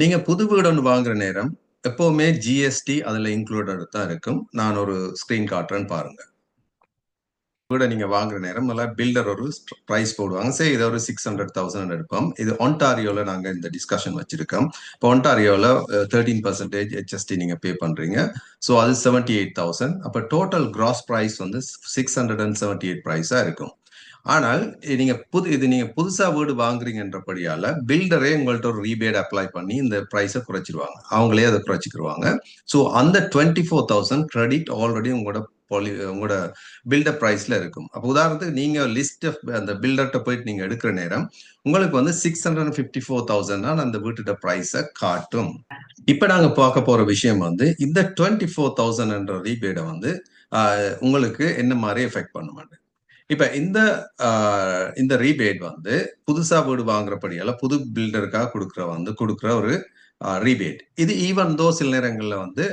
நீங்க புது வீடு ஒன்று வாங்குற நேரம் எப்பவுமே ஜிஎஸ்டி அதுல இன்க்ளூடட் தான் இருக்கும். நான் ஒரு ஸ்கிரீன் காட்டுறேன்னு பாருங்க. வீடை நீங்க வாங்குற நேரம் முதல்ல பில்டர் ஒரு ப்ரைஸ் போடுவாங்க. சரி இதை ஒரு சிக்ஸ் ஹண்ட்ரட் தௌசண்ட் எடுப்போம். இது ஒன்டாரியோல நாங்க இந்த டிஸ்கஷன் வச்சிருக்கோம். இப்போ ஒன்டாரியோல தேர்ட்டீன் பர்சன்டேஜ் ஹெச்எஸ்டி நீங்க பே பண்றீங்க. ஸோ அது செவன்டி எயிட் தௌசண்ட் அப்போ டோட்டல் கிராஸ் ப்ரைஸ் வந்து six hundred and seventy eight ப்ரைஸா இருக்கும். ஆனால் நீங்க புது இது நீங்க புதுசா வீடு வாங்குறீங்கன்றபடியால பில்டரே உங்கள்ட்ட ஒரு ரீபேட் அப்ளை பண்ணி இந்த ப்ரைஸை குறைச்சிருவாங்க. அவங்களே அதை குறைச்சிக்கிருவாங்க. ஸோ அந்த twenty four thousand credit already உங்களோட பாலி உங்களோட பில்டர் ப்ரைஸ்ல இருக்கும். அப்போ உதாரணத்துக்கு நீங்க லிஸ்ட் அந்த பில்டர்கிட்ட போயிட்டு நீங்க எடுக்கிற நேரம் உங்களுக்கு வந்து six hundred fifty four thousand தான் அந்த வீட்டோட ப்ரைஸை காட்டும். இப்போ நாங்க பார்க்க போற விஷயம் வந்து இந்த டுவெண்ட்டி ஃபோர் தௌசண்ட்ன்ற ரீபேடை வந்து உங்களுக்கு என்ன மாதிரி எஃபெக்ட் பண்ண மாட்டேன் இப்ப இந்த இந்த ரீபேட் வந்து புதுசா வீடு வாங்குறபடியால புது பில்டருக்காக கொடுக்குற வந்து கொடுக்குற ஒரு ரீபேட் இது ஈவன் தோ சில நேரங்களில் வந்து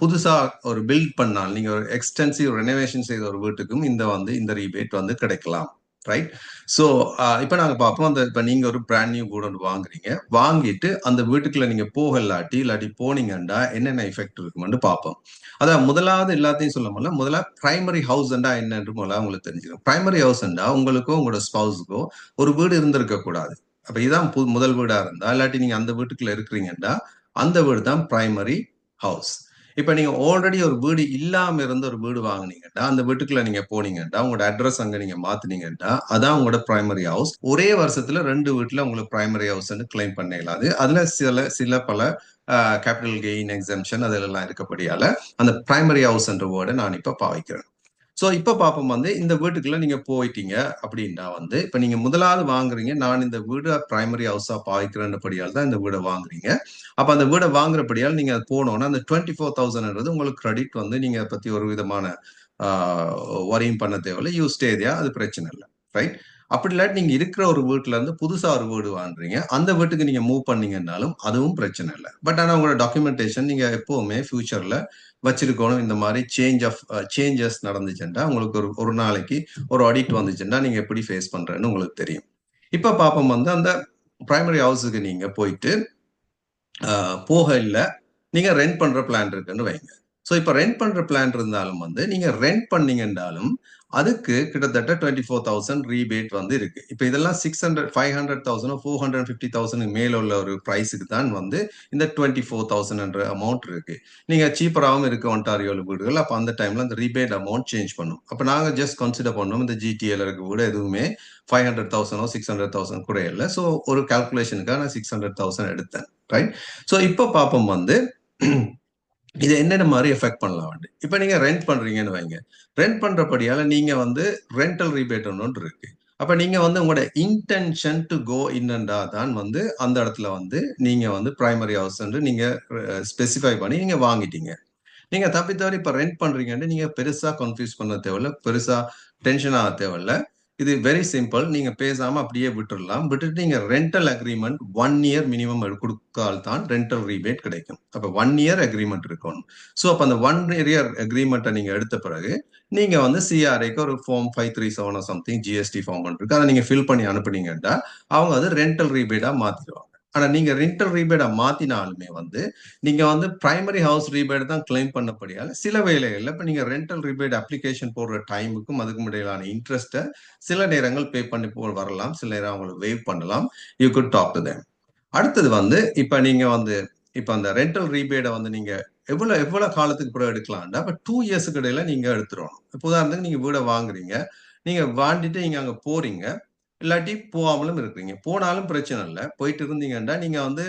புதுசா ஒரு பில்ட் பண்ணால் நீங்க ஒரு எக்ஸ்டென்சிவ் ரெனோவேஷன் செய்த ஒரு வீட்டுக்கும் இந்த வந்து இந்த ரீபேட் வந்து கிடைக்கலாம். ரைட் ஸோ uh, இப்போ நாங்கள் பார்ப்போம். அந்த இப்போ நீங்கள் ஒரு பிராண்ட் நியூ கூட ஒன்று வாங்குறீங்க. வாங்கிட்டு அந்த வீட்டுக்குள்ள நீங்கள் போகலாட்டி இல்லாட்டி இல்லாட்டி போனீங்கண்டா என்னென்ன எஃபெக்ட் இருக்குமென்னு பார்ப்போம். அதான் முதலாவது எல்லாத்தையும் சொல்ல முடியல. முதல்ல பிரைமரி ஹவுஸ்ண்டா என்னன்று முதல்ல உங்களுக்கு தெரிஞ்சுக்கணும் பிரைமரி ஹவுஸ்ண்டா உங்களுக்கோ உங்களோட ஸ்பவுஸுக்கோ ஒரு வீடு இருந்திருக்க கூடாது. அப்போ இதான் முதல் வீடாக இருந்தா இல்லாட்டி நீங்க அந்த வீட்டுக்குள்ள இருக்கிறீங்கன்னா அந்த வீடு தான் பிரைமரி ஹவுஸ் இப்ப நீங்க ஆல்ரெடி ஒரு வீடு இல்லாம இருந்த ஒரு வீடு வாங்கினீங்கன்னா அந்த வீட்டுக்குள்ள நீங்க போனீங்கன்னா உங்களோட அட்ரஸ் அங்க நீங்க மாத்தினீங்கன்னா அதான் உங்களோட பிரைமரி ஹவுஸ் ஒரே வருஷத்துல ரெண்டு வீட்டுல உங்களுக்கு பிரைமரி ஹவுஸ் கிளைம் பண்ண இயலாது அதுல சில சில பல கேபிட்டல் கெயின் எக்ஸம்ஷன் அதெல்லாம் இருக்கப்படியால அந்த பிரைமரி ஹவுஸ் என்ற வேர்டை நான் இப்ப பாவிக்கிறேன். ஸோ இப்போ பார்ப்போம் வந்து இந்த வீட்டுக்குள்ள நீங்க போயிட்டீங்க அப்படின்னா வந்து இப்போ நீங்க முதலாவது வாங்குறீங்க. நான் இந்த வீடு பிரைமரி ஹவுஸா பாய்க்கிறேன்றபடியால் தான் இந்த வீடை வாங்குறீங்க. அப்போ அந்த வீடை வாங்குறபடியால் நீங்க அது போனோம்னா அந்த டுவெண்ட்டி ஃபோர் தௌசண்ட்ன்றது உங்களுக்கு கிரெடிட் வந்து நீங்க பத்தி ஒரு விதமான வரியும் பண்ண தேவையில்லை. யூஸ் தேதியா அது பிரச்சனை இல்லை. ரைட் அப்படி இல்லாட்டி நீங்க இருக்கிற ஒரு வீட்டுல இருந்து புதுசா ஒரு வீடு வாங்குறீங்க. அந்த வீட்டுக்கு நீங்க மூவ் பண்ணீங்கன்னாலும் அதுவும் பிரச்சனை இல்லை. பட் ஆனா உங்களோட டாக்குமெண்டேஷன் நீங்க எப்பவுமே ஃபியூச்சர்ல வச்சிருக்கணும். இந்த மாதிரி சேஞ்ச் ஆஃப் சேஞ்சஸ் நடந்துச்சுன்னா உங்களுக்கு ஒரு ஒரு நாளைக்கு ஒரு ஆடிட் வந்துச்சுன்னா நீங்க எப்படி ஃபேஸ் பண்றேன்னு உங்களுக்கு தெரியும். இப்ப பாப்போம் வந்து அந்த பிரைமரி ஹவுஸுக்கு நீங்க போயிட்டு போக இல்லை நீங்க ரெண்ட் பண்ற பிளான் இருக்குன்னு வைங்க. ஸோ இப்போ ரெண்ட் பண்ணுற பிளான் இருந்தாலும் வந்து நீங்கள் ரெண்ட் பண்ணீங்கன்றாலும் அதுக்கு கிட்டத்தட்ட டுவெண்ட்டி ஃபோர் தௌசண்ட் ரீபேட் வந்து இருக்கு. இப்போ இதெல்லாம் six hundred five hundred thousand four hundred fifty thousand மேல உள்ள ஒரு ப்ரைஸுக்கு தான் வந்து இந்த டுவெண்ட்டி ஃபோர் தௌசண்ட் அமௌண்ட் இருக்கு. நீங்க சீப்பராகவும் இருக்கு ஒன்டாரியோல வீடுகள். அப்போ அந்த டைம்ல அந்த ரீபேட் அமௌண்ட் சேஞ்ச் பண்ணும். அப்போ நாங்க ஜஸ்ட் கன்சிடர் பண்ணோம். இந்த ஜிடிஎல் இருக்க கூட எதுவுமே ஃபைவ் ஹண்ட்ரட் தௌசண்டோ சிக்ஸ் ஹண்ட்ரட் தௌசண்ட் கூட இல்லை. ஸோ ஒரு கால்குலேஷனுக்காக நான் சிக்ஸ் ஹண்ட்ரட் தௌசண்ட் எடுத்தேன். ரைட் ஸோ இப்போ பார்ப்போம் வந்து இது என்னென்ன மாதிரி எஃபெக்ட் பண்ணலாம் வந்து இப்போ நீங்கள் ரெண்ட் பண்ணுறீங்கன்னு வைங்க. ரெண்ட் பண்ணுறபடியால் நீங்கள் வந்து ரெண்டல் ரீபேட் ஒன்று இருக்கு. அப்போ நீங்கள் வந்து உங்களோட இன்டென்ஷன் டு கோ இன்னண்டா தான் வந்து அந்த இடத்துல வந்து நீங்கள் வந்து ப்ரைமரி ஹவுஸ்ன்று நீங்கள் ஸ்பெசிஃபை பண்ணி நீங்கள் வாங்கிட்டீங்க. நீங்கள் தப்பி தவிர இப்போ ரெண்ட் பண்றீங்கன்னு நீங்கள் பெருசாக கன்ஃபியூஸ் பண்ண தேவையில்ல. பெருசாக டென்ஷன் ஆக தேவையில்லை. இது வெரி சிம்பிள் நீங்க பேசாம அப்படியே விட்டுடலாம் விட்டுட்டு நீங்க rental agreement one year minimum கொடுத்தால் தான் ரெண்டல் ரீபேட் கிடைக்கும். அப்ப ஒன் இயர் அக்ரிமெண்ட் இருக்கணும். ஸோ அப்ப அந்த ஒன் இயர் அக்ரிமெண்ட்டை நீங்க எடுத்த பிறகு நீங்க வந்து சிஆர்ஐக்கு ஒரு form five three seven something GST form இருக்கு. அதை நீங்க ஃபில் பண்ணி அனுப்புனீங்கன்னா அவங்க வந்து ரெண்டல் ரீபேட்டா மாத்திடுவாங்க. ஆனா நீங்க ரெண்டல் ரீபேடை மாத்தினாலுமே வந்து நீங்க வந்து பிரைமரி ஹவுஸ் ரீபேட் தான் கிளைம் பண்ணப்படியால சில வேலைகள்ல இப்ப நீங்க ரெண்டல் ரீபேட் அப்ளிகேஷன் போடுற டைமுக்கும் அதுக்கும் இடையிலான இன்ட்ரெஸ்ட்டை சில நேரங்கள் பே பண்ணி போ வரலாம். சில நேரம் அவங்களை வேவ் பண்ணலாம். You could talk to them அடுத்தது வந்து இப்ப நீங்க வந்து இப்ப அந்த ரெண்டல் ரீபேடை வந்து நீங்க எவ்வளவு எவ்வளவு காலத்துக்கு பிறகு எடுக்கலாம்டா அப்ப டூ இயர்ஸுக்கு இடையில நீங்க எடுத்துடணும். இப்போ உதாரணத்துக்கு நீங்க வீடை வாங்குறீங்க. நீங்க வாண்டிட்டு நீங்க அங்க போறீங்க. இல்லாட்டி போகாமலும் இருக்கிறீங்க. போனாலும் பிரச்சனை இல்லை. போயிட்டு இருந்தீங்கன்னா நீங்க வந்து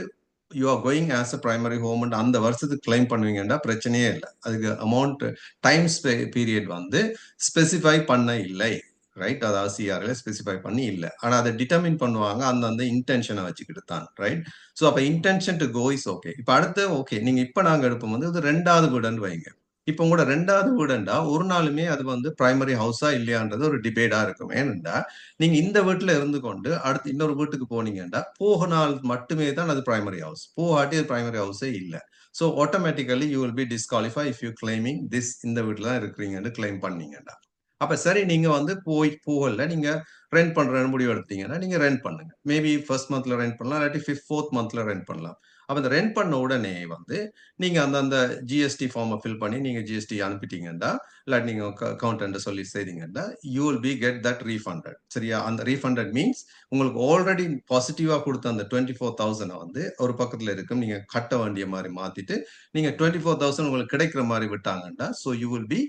you are going as a primary home அந்த வருஷத்துக்கு கிளைம் பண்ணுவீங்கன்னா பிரச்சனையே இல்லை. அதுக்கு அமௌண்ட் டைம் பீரியட் வந்து ஸ்பெசிஃபை பண்ண இல்லை. ரைட் அதாவது சிஆர்ல ஸ்பெசிஃபை பண்ணி இல்லை. ஆனால் அதை டிட்டர்மின் பண்ணுவாங்க. அந்தந்த இன்டென்ஷனை வச்சுக்கிட்டு தான். ரைட் ஸோ அப்போ intention to go is okay இப்போ அடுத்து ஓகே நீங்க இப்போ நாங்கள் எடுப்போம் வந்து இது ரெண்டாவது வீடுன்னு வைங்க. இப்போ உங்களோட ரெண்டாவது வீடுண்டா ஒரு நாளுமே அது வந்து பிரைமரி ஹவுஸா இல்லையான்றது ஒரு டிபேட்டா இருக்கும். ஏனென்றா நீங்க இந்த வீட்டுல இருந்து கொண்டு அடுத்து இன்னொரு வீட்டுக்கு போனீங்கன்னா போக நாள் மட்டுமே தான் அது பிரைமரி ஹவுஸ் போகாட்டி அது பிரைமரி ஹவுஸே இல்லை. So automatically you will be disqualify if you claiming this இந்த வீட்டில் தான் இருக்கிறீங்கன்னு கிளைம் பண்ணீங்கடா அப்ப சரி நீங்க வந்து போய் போகல. நீங்க ரெண்ட் பண்ணுற முடிவு எடுத்தீங்கன்னா நீங்க ரெண்ட் பண்ணுங்க. மேபி ஃபர்ஸ்ட் மந்த்ல ரெண்ட் பண்ணலாம் இல்லாட்டி ஃபிஃப்த் ஃபோர்த் மந்த்ல ரெண்ட் பண்ணலாம். அப்ப இந்த ரெண்ட் பண்ண உடனே வந்து நீங்க அந்த அந்த ஜிஎஸ்டி ஃபார்மை ஃபில் பண்ணி நீங்க ஜிஎஸ்டி அனுப்பிட்டீங்கன்னா இல்லாட்டி நீங்க அக்கௌண்டன்ட் சொல்லி செய்தீங்கன்னா you will be get that refunded சரியா? அந்த ரீஃபண்டட் மீன்ஸ் உங்களுக்கு ஆல்ரெடி பாசிட்டிவா கொடுத்த அந்த டுவெண்ட்டி ஃபோர் தௌசண்ட் வந்து ஒரு பக்கத்துல இருக்கும். நீங்க கட்ட வேண்டிய மாதிரி மாத்திட்டு நீங்க டுவெண்ட்டி ஃபோர் தௌசண்ட் உங்களுக்கு கிடைக்கிற மாதிரி விட்டாங்கன்னா ஸோ யூ வில் பி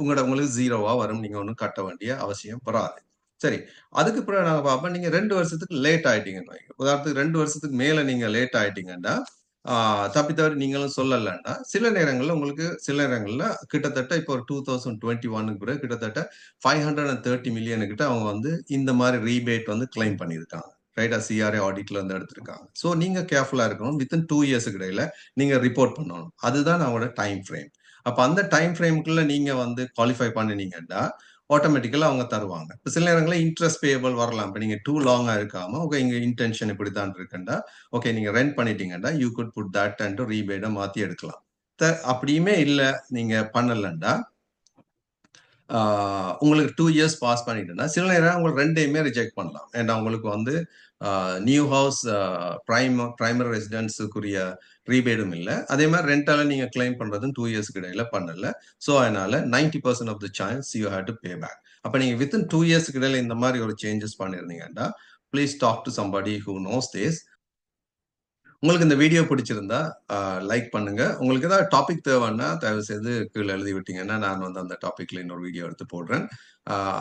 உங்களோட உங்களுக்கு ஜீரோவா வரும். நீங்க ஒன்றும் கட்ட வேண்டிய அவசியம் வராது. சரி அதுக்கு பிறகு நாங்கள் பார்ப்போம் நீங்க ரெண்டு வருஷத்துக்கு லேட் ஆயிட்டீங்கன்னு வைங்க. உதாரணத்துக்கு ரெண்டு வருஷத்துக்கு மேல நீங்க லேட் ஆயிட்டீங்கன்னா தப்பி தவிர நீங்களும் சொல்லலைன்னா சில நேரங்களில் உங்களுக்கு சில நேரங்களில் கிட்டத்தட்ட இப்போ ஒரு டூ தௌசண்ட் டுவெண்ட்டி ஒனுக்கு பிறகு கிட்டத்தட்ட ஃபைவ் ஹண்ட்ரட் அண்ட் தேர்ட்டி மில்லியனுக்கிட்ட அவங்க வந்து இந்த மாதிரி ரீபேட் வந்து கிளைம் பண்ணியிருக்காங்க. ரைட்டா சிஆர்ஏ ஆடிட்ல இருந்து எடுத்திருக்காங்க. ஸோ நீங்க கேர்ஃபுல்லா இருக்கணும். வித்தின் டூ இயர்ஸுக்கு இடையில நீங்க ரிப்போர்ட் பண்ணணும். அதுதான் அவங்களோட டைம் ஃப்ரேம் அப்ப அந்த டைம் ஃப்ரேமுக்குள்ள நீங்க வந்து குவாலிஃபை பண்ணினீங்கன்னா ஆட்டோமேட்டிக்கலா அவங்க தருவாங்க. இப்போ சில நேரங்களில் இன்ட்ரெஸ்ட் பேயபிள் வரலாம். இப்போ நீங்க டூ லாங்கா இருக்காம ஓகே இங்க இன்டென்ஷன் இப்படி தான் இருக்குண்டா ஓகே நீங்க ரெண்ட் பண்ணிட்டீங்கன்னா you could put that and ரீபேடை மாத்தி எடுக்கலாம். அப்படியுமே இல்லை நீங்க பண்ணலண்டா உங்களுக்கு டூ இயர்ஸ் பாஸ் பண்ணிட்டுனா சில நேரம் உங்களுக்கு ரெண்டையுமே ரிஜெக்ட் பண்ணலாம். ஏன்னா உங்களுக்கு வந்து நியூ ஹவுஸ் ப்ரைம் பிரைமரி ரெசிடென்ஸுக்குரிய ரீபேடும் இல்லை. அதே மாதிரி ரெண்டால நீங்க கிளைம் பண்றதும் டூ இயர்ஸ்க்கு இடையில பண்ணல. ஸோ அதனால ninety percent of the chance you had to pay back அப்போ நீங்க வித்தின் டூ இயர்ஸ்க்கு இடையில இந்த மாதிரி ஒரு changes பண்ணிருந்தீங்கன்னா please talk to somebody who knows these உங்களுக்கு இந்த வீடியோ பிடிச்சிருந்தா லைக் பண்ணுங்க. உங்களுக்கு ஏதாவது டாபிக் தேவைன்னா தயவு செய்து கீழே எழுதி விட்டீங்கன்னா நான் வந்து அந்த டாபிக்ல இன்னொரு வீடியோ எடுத்து போடுறேன்.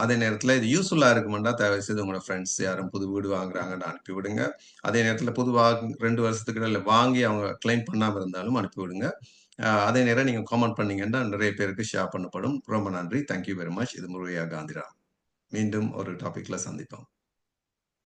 அதே நேரத்தில் இது யூஸ்ஃபுல்லாக இருக்குமெண்டா தயவு செய்து உங்களோட ஃப்ரெண்ட்ஸ் யாரும் புது வீடு வாங்குறாங்கன்னு அனுப்பி விடுங்க. அதே நேரத்தில் புதுவாக ரெண்டு வருஷத்துக்கு இல்லை வாங்கி அவங்க கிளைம் பண்ணாமல் இருந்தாலும் அனுப்பி விடுங்க. அதே நேரம் நீங்கள் காமெண்ட் பண்ணீங்கன்னா நிறைய பேருக்கு ஷேர் பண்ணப்படும். ரொம்ப நன்றி. தேங்க்யூ வெரி மச் இது முருகையா காந்திராம். மீண்டும் ஒரு டாபிக்ல சந்திப்போம்.